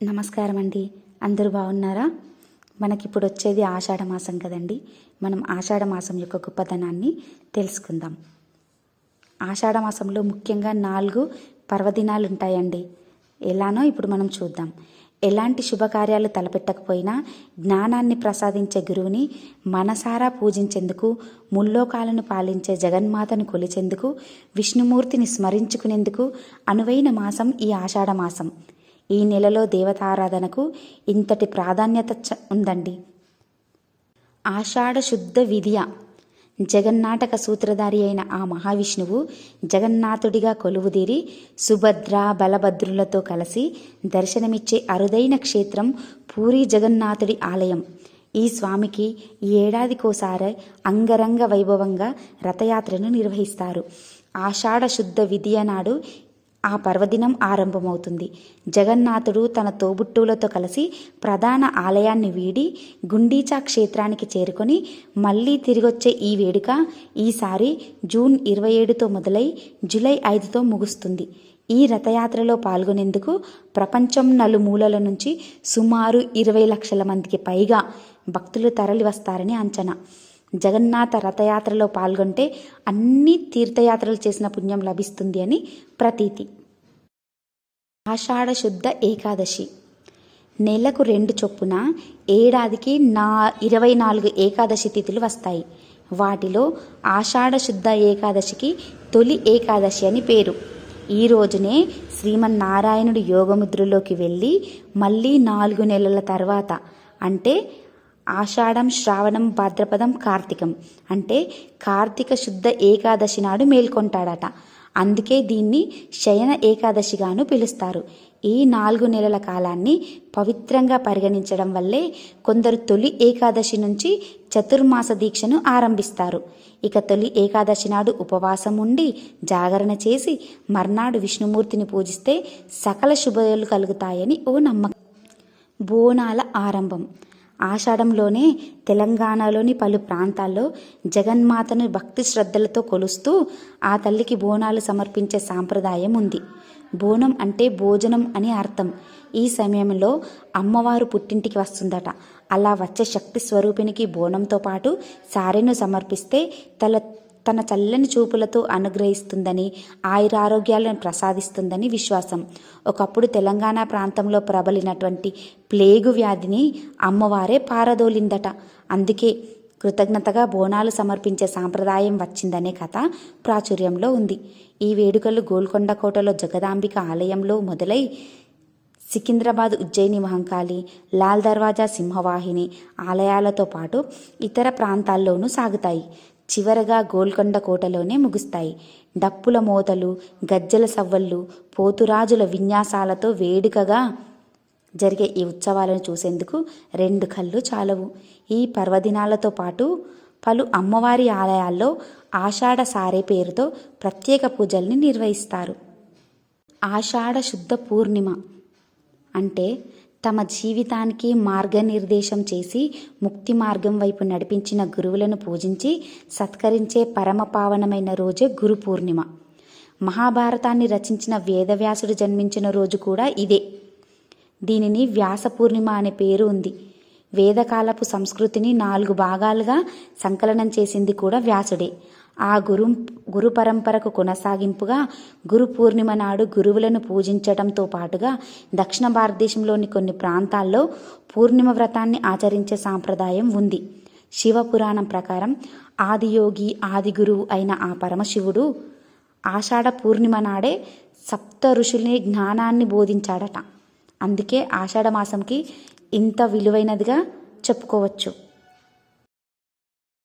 నమస్కారం అండి అందరూ బాగున్నారా? మనకి ఇప్పుడు వచ్చేది ఆషాఢ మాసం కదండి. మనం ఆషాఢ మాసం యొక్క గొప్పతనాన్ని తెలుసుకుందాం. ఆషాఢ మాసంలో ముఖ్యంగా నాలుగు పర్వదినాలు ఉంటాయండి ఎలానో ఇప్పుడు మనం చూద్దాం. ఎలాంటి శుభకార్యాలు తలపెట్టకపోయినా జ్ఞానాన్ని ప్రసాదించే గురువుని మనసారా పూజించేందుకు ముల్లోకాలను పాలించే జగన్మాతను కొలిచేందుకు విష్ణుమూర్తిని స్మరించుకునేందుకు అనువైన మాసం ఈ ఆషాఢ మాసం ఈ నెలలో దేవతారాధనకు ఇంతటి ప్రాధాన్యత చ- ఉందండి. ఆషాఢ శుద్ధ విధియ. జగన్నాటక సూత్రధారి అయిన ఆ మహావిష్ణువు జగన్నాథుడిగా కొలువుదీరి సుభద్ర బలభద్రులతో కలిసి దర్శనమిచ్చే అరుదైన క్షేత్రం పూరి జగన్నాథుడి ఆలయం. ఈ స్వామికి ఏడాదికోసారి అంగరంగ వైభవంగా రథయాత్రను నిర్వహిస్తారు. ఆషాఢ శుద్ధ విధియ నాడు ఆ పర్వదినం ఆరంభమవుతుంది. జగన్నాథుడు తన తోబుట్టువులతో కలిసి ప్రధాన ఆలయాన్ని వీడి గుండీచా క్షేత్రానికి చేరుకొని మళ్ళీ తిరిగొచ్చే ఈ వేడుక ఈసారి జూన్ ఇరవై ఏడుతో మొదలై జూలై ఐదుతో ముగుస్తుంది. ఈ రథయాత్రలో పాల్గొనేందుకు ప్రపంచం నలుమూలల నుంచి సుమారు ఇరవై లక్షల మందికి పైగా భక్తులు తరలివస్తారని అంచనా. జగన్నాథ రథయాత్రలో పాల్గొంటే అన్ని తీర్థయాత్రలు చేసిన పుణ్యం లభిస్తుంది అని ప్రతీతి. ఆషాఢ శుద్ధ ఏకాదశి. నెలకు రెండు చొప్పున ఏడాదికి నా ఇరవై నాలుగు ఏకాదశి తిథులు వస్తాయి. వాటిలో ఆషాఢ శుద్ధ ఏకాదశికి తొలి ఏకాదశి అని పేరు. ఈ రోజునే శ్రీమన్నారాయణుడు యోగముద్రలోకి వెళ్ళి మళ్ళీ నాలుగు నెలల తర్వాత అంటే ఆషాఢం శ్రావణం భాద్రపదం కార్తీకం. అంటే కార్తీక శుద్ధ ఏకాదశి నాడు మేల్కొంటాడట. అందుకే దీన్ని శయన ఏకాదశిగాను పిలుస్తారు. ఈ నాలుగు నెలల కాలాన్ని పవిత్రంగా పరిగణించడం వల్లే కొందరు తొలి ఏకాదశి నుంచి చతుర్మాస దీక్షను ఆరంభిస్తారు. ఇక తొలి ఏకాదశి నాడు ఉపవాసం ఉండి జాగరణ చేసి మర్నాడు విష్ణుమూర్తిని పూజిస్తే సకల శుభాలు కలుగుతాయని ఓ నమ్మకం. బోనాల ఆరంభం. ఆషాఢంలోనే తెలంగాణలోని పలు ప్రాంతాల్లో జగన్మాతను భక్తి శ్రద్ధలతో కొలుస్తూ ఆ తల్లికి బోనాలు సమర్పించే సాంప్రదాయం ఉంది. బోనం అంటే భోజనం అని అర్థం. ఈ సమయంలో అమ్మవారు పుట్టింటికి వస్తుందట. అలా వచ్చే శక్తి స్వరూపినికి బోనంతో పాటు సారెను సమర్పిస్తే తల తన చల్లని చూపులతో అనుగ్రహిస్తుందని ఆయురారోగ్యాలను ప్రసాదిస్తుందని విశ్వాసం. ఒకప్పుడు తెలంగాణ ప్రాంతంలో ప్రబలినటువంటి ప్లేగు వ్యాధిని అమ్మవారే పారదోలిందట. అందుకే కృతజ్ఞతగా బోనాలు సమర్పించే సాంప్రదాయం వచ్చిందనే కథ ప్రాచుర్యంలో ఉంది. ఈ వేడుకలు గోల్కొండ కోటలో జగదాంబిక ఆలయంలో మొదలై సికింద్రాబాద్ ఉజ్జయిని మహంకాళి లాల్ దర్వాజా సింహవాహిని ఆలయాలతో పాటు ఇతర ప్రాంతాల్లోనూ సాగుతాయి. చివరగా గోల్కొండ కోటలోనే ముగుస్తాయి. డప్పుల మోతలు గజ్జల సవ్వళ్ళు పోతురాజుల విన్యాసాలతో వేడుకగా జరిగే ఈ ఉత్సవాలను చూసేందుకు రెండు కళ్ళు చాలవు. ఈ పర్వదినాలతో పాటు పలు అమ్మవారి ఆలయాల్లో ఆషాఢ సారే పేరుతో ప్రత్యేక పూజల్ని నిర్వహిస్తారు. ఆషాఢ శుద్ధ పూర్ణిమ అంటే తమ జీవితానికి మార్గనిర్దేశం చేసి ముక్తి మార్గం వైపు నడిపించిన గురువులను పూజించి సత్కరించే పరమ పావనమైన రోజే గురు పూర్ణిమ. మహాభారతాన్ని రచించిన వేదవ్యాసుడు జన్మించిన రోజు కూడా ఇదే. దీనిని వ్యాస పూర్ణిమ అనే పేరు ఉంది. వేదకాలపు సంస్కృతిని నాలుగు భాగాలుగా సంకలనం చేసింది కూడా వ్యాసుడే. ఆ గురు గురు పరంపరకు కొనసాగింపుగా గురు పూర్ణిమ నాడు గురువులను పూజించడంతో పాటుగా దక్షిణ భారతదేశంలోని కొన్ని ప్రాంతాల్లో పూర్ణిమ వ్రతాన్ని ఆచరించే సాంప్రదాయం ఉంది. శివపురాణం ప్రకారం ఆదియోగి ఆది గురువు అయిన ఆ పరమశివుడు ఆషాఢ పూర్ణిమ నాడే సప్త ఋషుల్ని జ్ఞానాన్ని బోధించాడట. అందుకే ఆషాఢ మాసంకి ఇంత విలువైనదిగా చెప్పుకోవచ్చు.